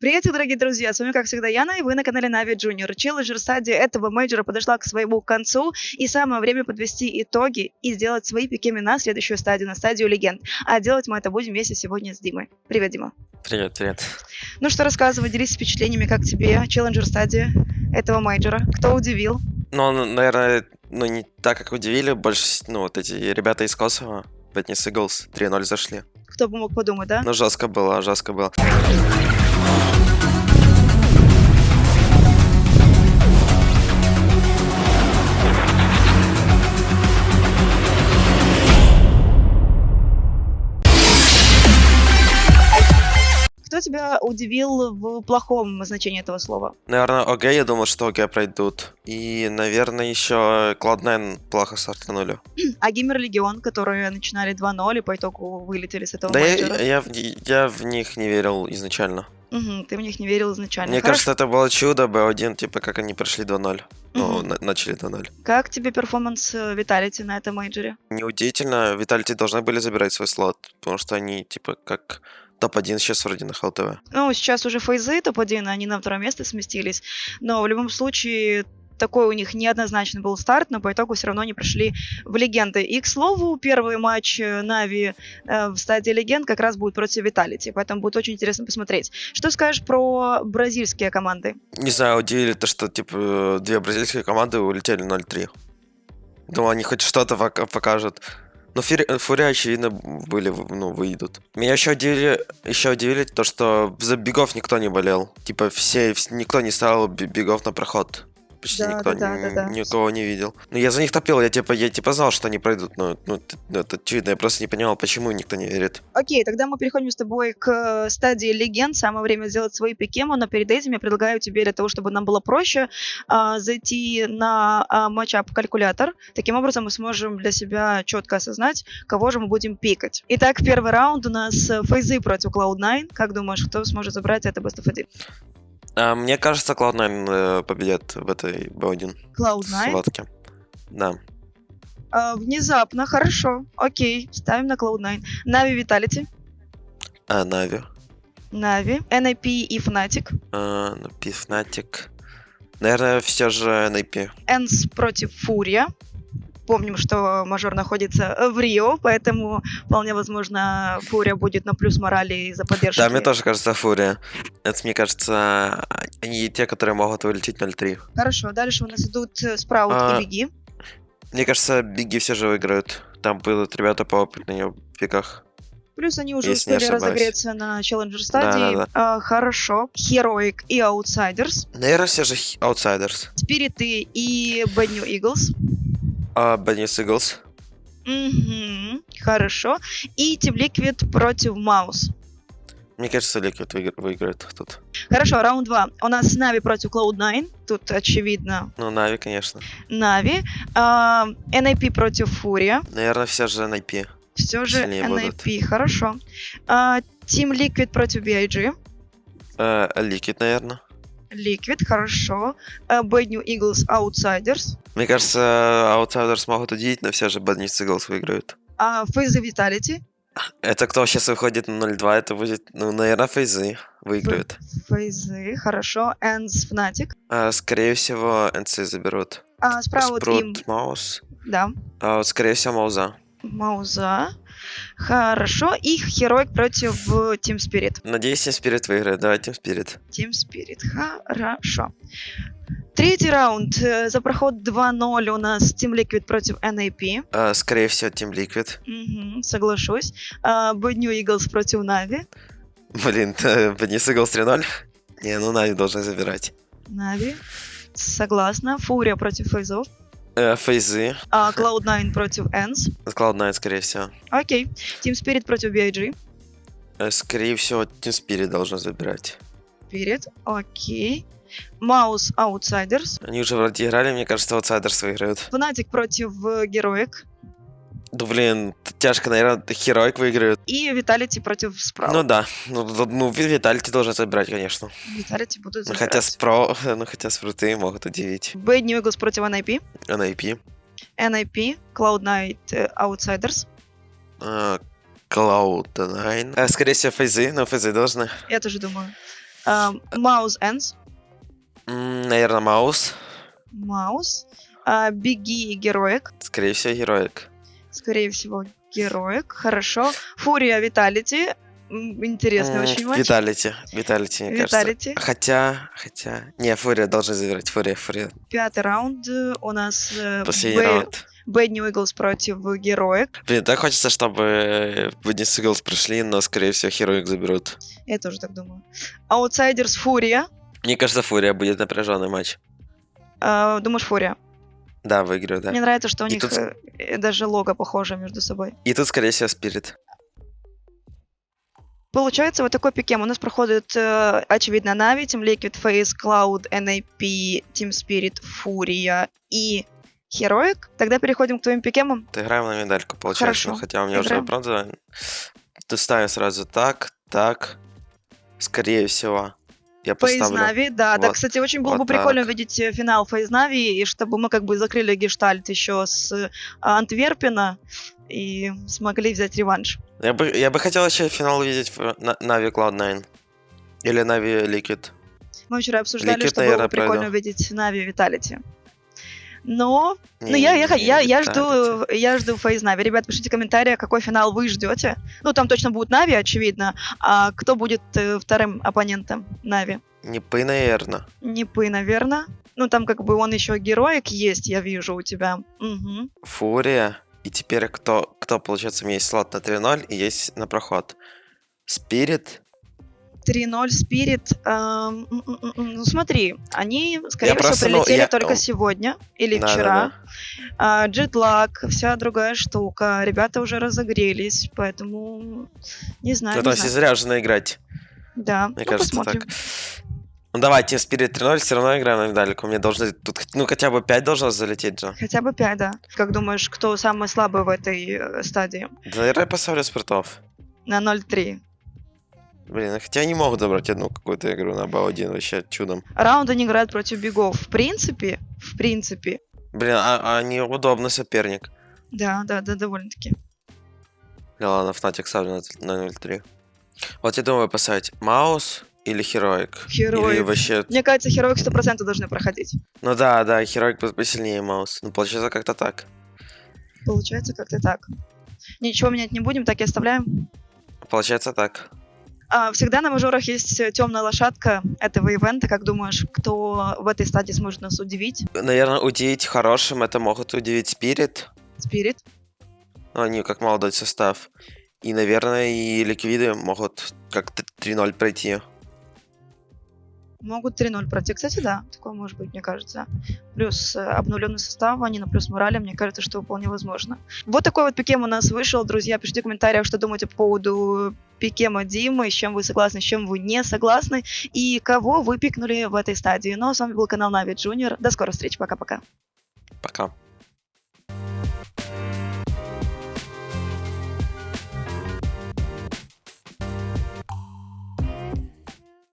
Приветик, дорогие друзья! С вами, как всегда, Яна, и вы на канале Navi Junior. Челленджер стадия этого мейджора подошла к своему концу, и самое время подвести итоги и сделать свои пики на следующую стадию, на стадию легенд. А делать мы это будем вместе сегодня с Димой. Привет, Дима. Привет, привет. Ну что, рассказывай, делись впечатлениями, как тебе челленджер стадия этого мейджора? Кто удивил? Ну, наверное, ну не так, как удивили, больше, ну, вот эти ребята из Косово, Бэтнис Иглс, 3-0 зашли. Кто бы мог подумать, да? Ну, жестко было, жестко было. Кто тебя удивил в плохом значении этого слова? Наверное, ОГ, я думал, что ОГ пройдут. И, наверное, еще Cloud9 плохо стартанули. А Геймер Легион, которые начинали 2-0 и по итогу вылетели с этого Да я, мейджора? я, в- я в них не верил изначально. Мгм, ты в них не верил изначально. Мне Хорошо. кажется, это было чудо B1, типа, как они прошли 2-0. Ну, Мгм. на- начали 2-0. Как тебе перформанс Виталити на этом мейджоре? Неудивительно, Виталити должны были забирать свой слот, потому что они, типа, как топ-1 сейчас вроде на ХЛТВ. Ну, сейчас уже фейзы топ-1, они на второе место сместились. Но в любом случае, такой у них неоднозначный был старт, но по итогу все равно они прошли в легенды. И, к слову, первый матч Нави э, в стадии легенд как раз будет против Виталити, поэтому будет очень интересно посмотреть. Что скажешь про бразильские команды? Не знаю, удивили то, что, типа, две бразильские команды улетели 0-3. Думал, они хоть что-то пока- покажут. Но Фури- Фурия, очевидно, были, ну, выйдут. Меня еще удивили, еще удивили то, что за бегов никто не болел. Типа, все, вс- никто не ставил бегов на проход. Почти Да, никто, да, да, да, никого не видел. Ну, я за них топил, я типа, я типа знал, что они пройдут, но ну, т- ну, это очевидно, я просто не понимал, почему никто не верит. Окей, тогда мы переходим с тобой к э, стадии легенд. Самое время сделать свои пикемы, но перед этим я предлагаю тебе для того, чтобы нам было проще, а, зайти на а, матчап-калькулятор. Таким образом мы сможем для себя четко осознать, кого же мы будем пикать. Итак, первый раунд у нас э, фейзы против Cloud9. Как думаешь, кто сможет забрать это Best of 1? А, мне кажется, Cloud9 э, победят в этой B1 Cloud9? схватке. Да. А, внезапно, хорошо. Окей, ставим на Cloud9. Нави Vitality, А, Нави. Нави, NIP и Fnatic. А, ну, Fnatic. Наверное, все же NIP. Энс против Фурия. Помним, что мажор находится э, в Рио, поэтому вполне возможно Фурия будет на плюс морали из-за поддержки. Да, мне тоже кажется Фурия. Это, мне кажется, они те, которые могут вылететь 0-3. Хорошо, дальше у нас идут э, Спраут А, и Биги. Мне кажется, Биги все же выиграют. Там будут ребята по опытным пиках. Плюс они уже если успели разогреться на челленджер стадии. Да, А, хорошо. Heroic и Outsiders. Наверное, все же Outsiders. Спириты и Bad New Eagles. А Беннис Иглс. Мгм, Хорошо. И Team Liquid против Маус. Мне кажется, Ликвид выигр- выиграет тут. Хорошо, раунд 2. У нас Нави против Cloud9. Тут, очевидно, Ну, Нави, конечно. Нави. А, NIP против Фурия. Наверное, все же NIP. Все же Сильнее будут. NIP, хорошо. А, Team Liquid против BIG. Э, Ликвид, наверное. Liquid, хорошо. А, Bad New Eagles Outsiders. Мне кажется, Outsiders могут удивить, но все же Беннис Иглс выиграют. А, Фейзы Vitality. Это кто сейчас выходит на 0-2, это будет, ну, наверное, Фейзы выиграют. Фейзы, хорошо. Энс Fnatic. А, скорее всего, НЦ заберут. А, Спраут им, Спрут, Маус. да, А, вот, скорее всего, Мауза. Мауза. Хорошо. И Heroic против э, Team Spirit. Надеюсь, Team Spirit выиграет. Давай Team Spirit. Team Spirit. Хорошо. Третий раунд. Э, За проход 2-0 у нас Team Liquid против NAP. А, скорее всего, Team Liquid. Мгм, соглашусь. А, New Eagles против Нави. Блин, Беннис Иглс 3-0. Не, ну Нави должны забирать. Нави. Согласна. Фурия против Фейзов. Э, Фейзы. А, Cloud9 против Энс. Cloud9, скорее всего. Окей. Team Spirit против BIG. Э, скорее всего, Team Spirit должен забирать. Spirit. Окей. Маус Outsiders. Они уже вроде играли, мне кажется, Outsiders выиграют. Fnatic против э. Да блин, тяжко, наверное, Heroic выиграют. И Vitality против Sprout. Ну да, ну, ну Виталити должен забирать, конечно. Vitality будут Ну, хотя забирать. Спро, ну хотя спруты могут удивить. Bad New Eagles против NIP. NIP. NIP. Cloud9 э, Outsiders. А, Cloud9. А, скорее всего, фейзы, но фейзы должны. Я тоже думаю. Маус Энс. Наверное, Маус. Маус. А, Беги и Героик. Скорее всего, Героик. Скорее всего, Героик. Хорошо. Фурия Виталити. Интересный М, очень матч. Виталити. Виталити, мне кажется. Виталити. Хотя, хотя... Не, Фурия должен забирать. Фурия, Фурия. Пятый раунд. э, У нас э, Последний Бэй- раунд. New Eagles против Героик. Блин, так хочется, чтобы Венес Иглс прошли, но, скорее всего, Хероик заберут. Я тоже так думаю. Аутсайдерс Фурия. Мне кажется, Фурия будет напряженный матч. А, Думаешь, Фурия? Да, выиграю, да. Мне нравится, что у И них тут- э, даже лого похоже между собой. И тут, скорее всего, Спирит. Получается, вот такой пикем у нас проходит, э, очевидно, Нави, Team Liquid, Face, Cloud, NAP, Team Spirit, Фурия и Heroic. Тогда переходим к твоим пикемам. Играем на медальку, получается. Хорошо. Ну, хотя у меня Играем. уже бронза. Тут ставим сразу так, так. Скорее всего. Я поставлю. Нави, да, да, Вот. кстати, очень было Вот бы прикольно так. увидеть э, финал Face Нави, и чтобы мы как бы закрыли гештальт еще с э, Антверпена и смогли взять реванш. Я бы, я бы хотел еще финал увидеть в на- Navi Cloud9. Или Navi Liquid. Мы вчера обсуждали, Liquid, что было бы прикольно увидеть Нави Виталити. Но Ну, Не, я, я, не я, я жду, я жду Фейз Нави. Ребят, пишите в комментариях, какой финал вы ждете. Ну, там точно будет Нави, очевидно. А кто будет э, вторым оппонентом Нави? Не Пы, наверное. Не Пы, наверное. Ну, там как бы он еще героик есть, я вижу у тебя. Мгм. Фурия. И теперь кто, кто получается, у меня есть слот на 3-0 и есть на проход. Спирит. 3-0 Спирит. эм, Ну, смотри, они, скорее Я всего, просто, ну, прилетели я- только о. сегодня или Да, да, вчера. да. А, Джетлаг, вся другая штука. Ребята уже разогрелись, поэтому не знаю. Ну, не там все знаю. заряжены играть. Да, Мне ну, кажется, посмотрим. так. Ну давайте, Спирит 3-0, все равно играем на медальку. Мне должны тут, ну хотя бы 5 должно залететь же. Хотя бы 5, да. Как думаешь, кто самый слабый в этой э, стадии? Наверное, я поставлю спиртов. На 0-3. Блин, ну хотя они могут забрать одну какую-то игру на БА-1 вообще чудом. Раунды не играют против бегов. В принципе, в принципе, Блин, а, а они удобный соперник. да, да, да, довольно-таки. Да ладно, Фнатик ставлю на, на 0-3. Вот я думаю поставить Маус или Хероик. Или Хероик. вообще... Мне кажется, Хероик 100% должны проходить. Ну да, да, Хероик по- посильнее Маус. Ну получается как-то так. Получается как-то так. Ничего менять не будем, так и оставляем. Получается так. А, всегда на мажорах есть темная лошадка этого ивента. Как думаешь, кто в этой стадии сможет нас удивить? Наверное, удивить хорошим это могут удивить Спирит. Спирит? Ну, они как молодой состав. И, наверное, и ликвиды могут как 3-0 пройти. Могут 3-0 пройти. Кстати, да, такое может быть, мне кажется. Плюс э, обновленный состав, они на плюс морали, мне кажется, что вполне возможно. Вот такой вот пикем у нас вышел. Друзья, пишите в комментариях, что думаете по поводу пикема Димы, с чем вы согласны, с чем вы не согласны, и кого вы пикнули в этой стадии. Ну, а с вами был канал Нави Джуниор. До скорой встречи, пока-пока. Пока.